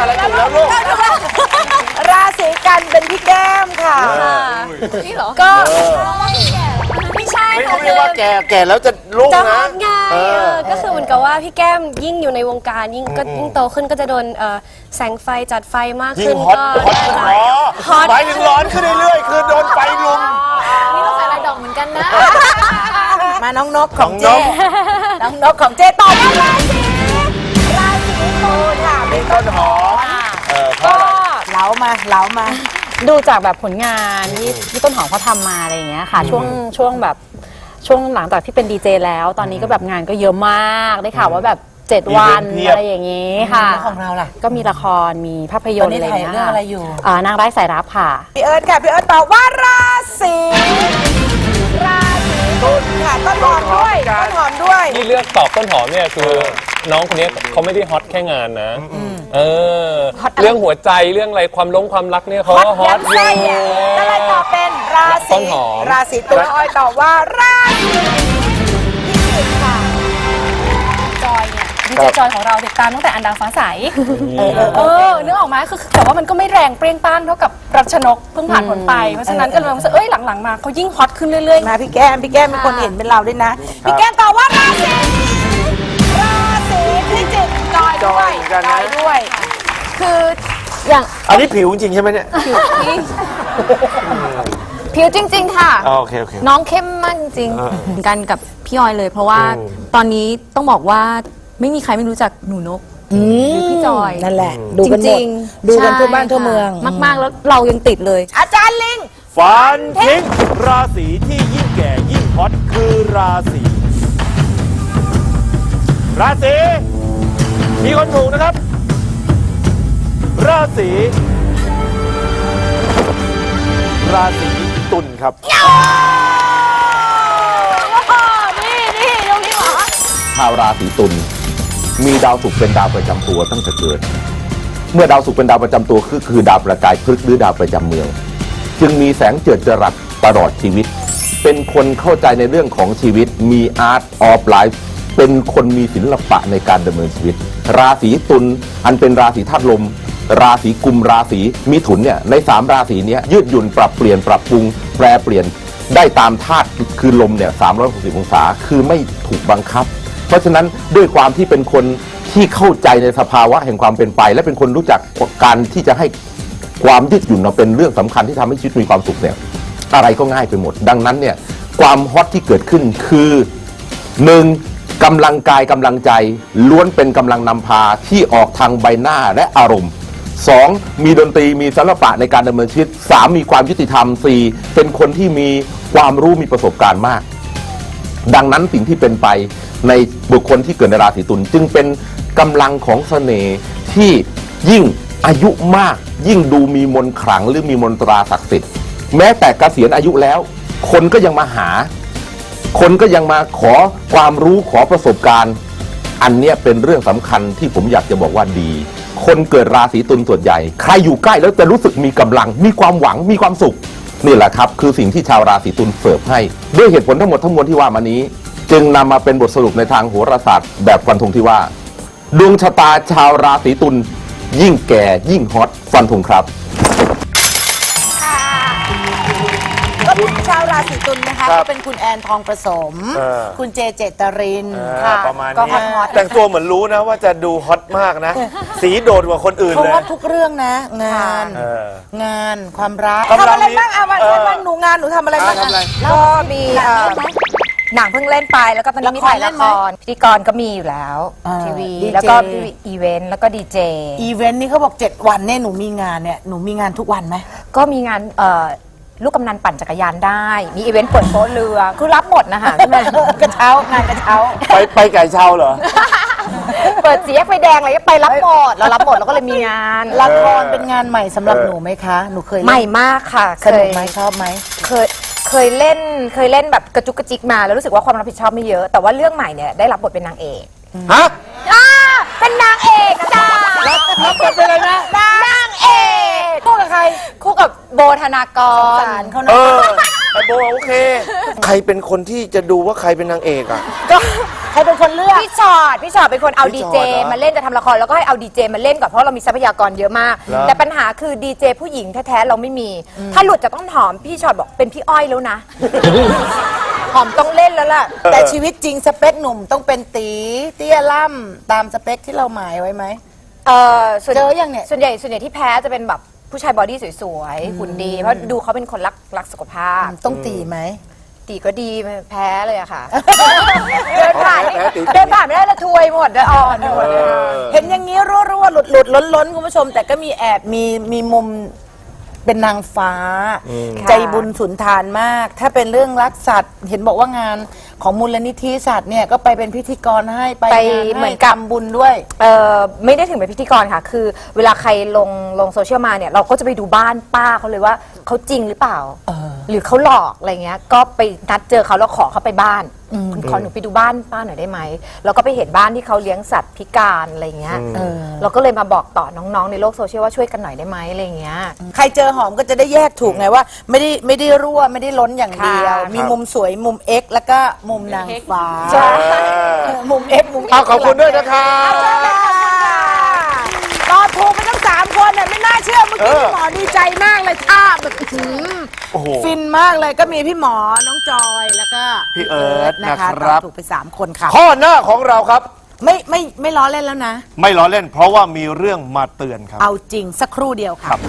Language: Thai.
อะไรถูกแล้วลูกราศีกันเป็นพี่แก้มค่ะ นี่เหรอ ก็ไม่ใช่ไม่ค่ะเขาเรียกว่าแก่แก่แล้วจะรุ่งจะฮนะอตไงเอเอออก็คือเหมือนกับว่าพี่แก้มยิ่งอยู่ในวงการยิ่งก็ยิ่งโตขึ้นก็จะโดนเอ่อแสงไฟจัดไฟมากยิ่ขึ้งนฮอตก็ ฮอตขึ้นอ๋อฮอต หมายถึงร้อนขึ้นเรื่อยๆ คือโดนไฟลุม นี่ต้องใส่ลายดอกเหมือนกันนะ มาน้องนกของน้เจ๊องนกน้องนกของเจ๊ตอบว่าราศีราศีตุลค่ะมี ต้นหอมเออเพราะก็อะไรเหลามาเหลามาดูจากแบบผลงานที่ที่ต้นหอมเขาทำมาอะไรอย่างเงี้ยค่ะ ช่วงช่วงแบบช่วงหลังจากที่เป็นดีเจแล้ว ตอนนี้ก็แบบงานก็เยอะมากได้ข่าวว่าแบบเจ็ดวันอีเวนต์เพียบอะไรอย่างงี้ค่ะแล้วของเราล่ะก็มีละครมีภาพยตนอนตร์นี้อะไรถ่ายเงี้ยเรื่องอะไรอยู่อ่านางร้ายสายรับค่ะพี่เอิร์ธค่ะพี่เอิร์ธตอบว่าราศีราศีตุลค่ะต้นหอมด้วยต้นหอมด้วยที่เลือกตอบต้นหอมเนี่ยคือ น้องคนนี้เขาไม่ได้ฮอตแค่งานนะ เออเรื่องหัวใจเรื่องอะไรความลงความรักเนี่ยเขาก็ฮอตย้ำอไส้ยู่อะก็เลยตอบเป็นราต้ศีนหอม ราศีตุลออยตอบว่าราศีพิจิกค่ะ จอยเนี่ยดีเจจอยของเราติดตามตั้งแต่อันดาฟ้าใส เออนึกออกไหมคือแต่ว่ามันก็ไม่แรงเปรี้ยงป้านเท่ากับรัชนกเพิ่งผ่านผลไป เพราะฉะนั้นก็เลยรู้สึกเอ้ยหลังๆมาเขายิ่งฮอตขึ้นเรื่อย มาพี่แก้มพี่แก้มเป็นคนเห็นเป็นเราด้วยนะ พี่แก้มตอบว่าราศีรา กันจนะอยด้วยๆคืออย่างอันนี้ผิวจริงใช่ไหมเนี่ย ผิวจริง ๆ ค่ะอ๋อโอเคโอเค น้องเข้มมากจริงเออๆเหมือนกันกับพี่ออยเลย เพราะว่าอืม ตอนนี้ต้องบอกว่าไม่มีใครไม่รู้จักหนูนก หรือพี่จอย นั่นแหละ ดูจกันหมริดงๆดูกันใช่ทั่วบ้านทั่วเมือง ค่ะมาก ๆ แล้วเรายังติดเลย อาจารย์ลิง ฟันทิ้งราศีที่ยิ่งแก่ยิ่งฮอตคือราศีราศี มีคนถูกนะครับ ราศีราศีตุลครับชาวราศีตุลมีดาวศุกร์เป็นดาวประจำตัวตั้งแต่เกิด เมื่อดาวศุกร์เป็นดาวประจำตัวคือคือดาวประกายพฤกษ์หรือดาวประจำเมือง จึงมีแสงเจิดจรัสตลอดชีวิต เป็นคนเข้าใจในเรื่องของชีวิตมีอาร์ตออฟไลฟ์ เป็นคนมีศิลปะในการดำเนินชีวิต ราศีตุลอันเป็นราศีธาตุลม ราศีกุมราศีมิถุนเนี่ยในสามราศีเนี้ยยืดหยุ่นปรับเปลี่ยนปรับปรุง แปรเปลี่ยนได้ตามธาตุคือลมเนี่ย360องศาคือไม่ถูกบังคับ เพราะฉะนั้นด้วยความที่เป็นคนที่เข้าใจในสภาวะแห่งความเป็นไป และเป็นคนรู้จักการที่จะให้ความยืดหยุ่นมาเป็นเรื่องสำคัญที่ทำให้ชีวิตมีความสุขเนี่ยอะไรก็ง่ายไปหมด ดังนั้นเนี่ยความฮอตที่เกิดขึ้นคือหนึ่ง กำลังกายกำลังใจล้วนเป็นกำลังนำพาที่ออกทางใบหน้าและอารมณ์สองมีดนตรีมีศิลปะในการดำเนินชีวิตสามมีความยุติธรรมสี่เป็นคนที่มีความรู้มีประสบการณ์มาก ดังนั้นสิ่งที่เป็นไปในบุคคลที่เกิดในราศีตุลจึงเป็นกำลังของเสน่ห์ที่ยิ่งอายุมาก ยิ่งดูมีมนต์ขลังหรือมีมนตราศักดิ์สิทธิ์ แม้แต่เกษียณอายุแล้ว คนก็ยังมาหา คนก็ยังมาขอความรู้ขอประสบการณ์ อันเนี้ยเป็นเรื่องสำคัญที่ผมอยากจะบอกว่าดี คนเกิดราศีตุลส่วนใหญ่ ใครอยู่ใกล้แล้วจะรู้สึกมีกำลัง มีความหวังมีความสุข นี่แหละครับ คือสิ่งที่ชาวราศีตุลเสิร์ฟให้ ด้วยเหตุผลทั้งหมดทั้งมวลที่ว่ามานี้ จึงนำมาเป็นบทสรุปในทางโหราศาสตร์แบบฟันธงที่ว่า ดวงชะตาชาวราศีตุลยิ่งแก่ยิ่งฮอตฟันธงครับ ชาวราศีตุลนะคะครับก็เป็นคุณแอนทองประสม เออ คุณเจเจตรินอ่าค่ะประมาณก็นี้ฮอตๆแต่งตัวเหมือนรู้นะว่าจะดูฮอตมากนะ สีโดดกว่าคนอื่นเขาเลยฮอตทุกเรื่องนะ งาน เออ งานความรักความรักทำอะไรบ้างอะวันเออวันหนูงานหนูทำอะไรบ้างทำอะไรก็มีเอ่อหนังเพิ่งเล่นไปแล้วก็ตอนนี้มีถ่ายละละคครรพิธีกรก็มีอยู่แล้วอ่าทีวี ดีเจ แล้วก็อีเวนต์แล้วก็ดีเจอีเวนต์นี่เขาบอก 7 วันเนี่ยหนูมีงานเนี่ยหนูมีงานทุกวันไหม ก็มีงานเอ่อ ลูกกำนันปั่นจักรยานได้ มีอีเวนต์เปิดโป๊ะเรือ คือรับหมดนะคะพี่แม่กระเช้างานกระเช้า ไปไปไก่เชาเหรอ เปิดเสียกไฟแดงอะไรก็ไปรับหมดเรารับหมดเราก็เลยมีงานละครเป็นงานใหม่สำหรับหนูไหมคะ หนูเคยเล่นใหม่มากค่ะเคสนุกยไหมชอบไหม เคยเคยเล่นเคยเล่นแบบกระจุกกระจิกมาแล้วรู้สึกว่าความรับผิดชอบไม่เยอะ แต่ว่าเรื่องใหม่เนี่ยได้รับบทเป็นนางเอกฮะอ่าเป็นนางเอกจ้ารับบทเป็นอะไรนะนางเอกคู่กับใคร คู่กับ โบธนากรสารเขาเอนะอไอโบโอเค ใครเป็นคนที่จะดูว่าใครเป็นนางเอกอะ ก็ใครเป็นคนเลือก พี่ชอตพี่ชอตเป็นคนเอาพี่ดีชอตเจเหรอมาเล่นจะทำละครแล้วก็ให้เอาดีเจมาเล่นก่อนเพราะเรามีทรัพยากรเยอะมากเหรอแต่ปัญหาคือดีเจผู้หญิงแท้ๆเราไม่มี ถ้าหลุดจากต้นหอมพี่ชอตบอกเป็นพี่อ้อยแล้วนะ หอมต้องเล่นแล้วล่ะ แต่ชีวิตจริงสเปคหนุ่มต้องเป็นตีเตี้ยล่ำตามสเปคที่เราหมายไว้ไหม เออส่วนเจอยังเนี่ย ส่วนใหญ่ส่วนใหญ่ที่แพ้จะเป็นแบบ ผู้ชายบอดี้สวยๆหุ่นดี เพราะดูเขาเป็นคนรักรักสุขภาพ ต้องตีไหม ตีก็ดีแพ้เลยอะค่ะ เดินผ่านไม่เดินผ่านไม่ได้ละทวยหมดเลยอ่อนไปหมดเลยเห็นอย่างนี้รั่วๆหลุดหลุดล้นล้นๆคุณผู้ชม แต่ก็มีแอบมีมีมุมเป็นนางฟ้า ใจบุญสุนทานมาก ถ้าเป็นเรื่องรักสัตว์ เห็นบอกว่างาน ของมูลนิธิสัตว์เนี่ยก็ไปเป็นพิธีกรให้ไปไปงานเหมืให้อนกับ ทำบุญด้วย เออไม่ได้ถึงเป็นพิธีกรค่ะ คือเวลาใครลงลงโซเชียลมาเนี่ย เราก็จะไปดูบ้านป้าเขาเลยว่าเขาจริงหรือเปล่า หรือเขาหลอกอะไรเงี้ย ก็ไปนัดเจอเขาแล้วขอเขาไปบ้านคุณขอหนูไปดูบ้านป้าหน่อยได้ไหมแล้วก็ไปเห็นบ้านที่เขาเลี้ยงสัตว์พิการอะไรเงี้ยเราก็เลยมาบอกต่อน้องๆ ในโลกโซเชียลว่าช่วยกันหน่อยได้ไหมอะไรเงี้ย ใครเจอหอมก็จะได้แยกถูกไงว่า ไม่ได้ไม่ได้รั่วไม่ได้ล้นอย่างเดียวค่ะมีมุมสวยมุม X แล้วก็มุมนางฟ้าใช่เออมุม X มุมเอาขอบคุณด้วยนะครับตอบถูกไปทั้งสามคนน่ะไม่น่าเชื่อเมื่อกี้เออพี่หมอดีใจมากเลยท่าแบบอื้อหือ โอ้โห ฟินมากเลยก็มีพี่หมอน้องจอยแล้วก็พี่เอิร์ธนะคะนะครับ ตอบถูกไปสามคนค่ะ ข้อหน้าของเราครับ ไม่ไม่ไม่ล้อเล่นแล้วนะ ไม่ล้อเล่น เพราะว่ามีเรื่องมาเตือนครับ เอาจริงสักครู่เดียวค่ะครับ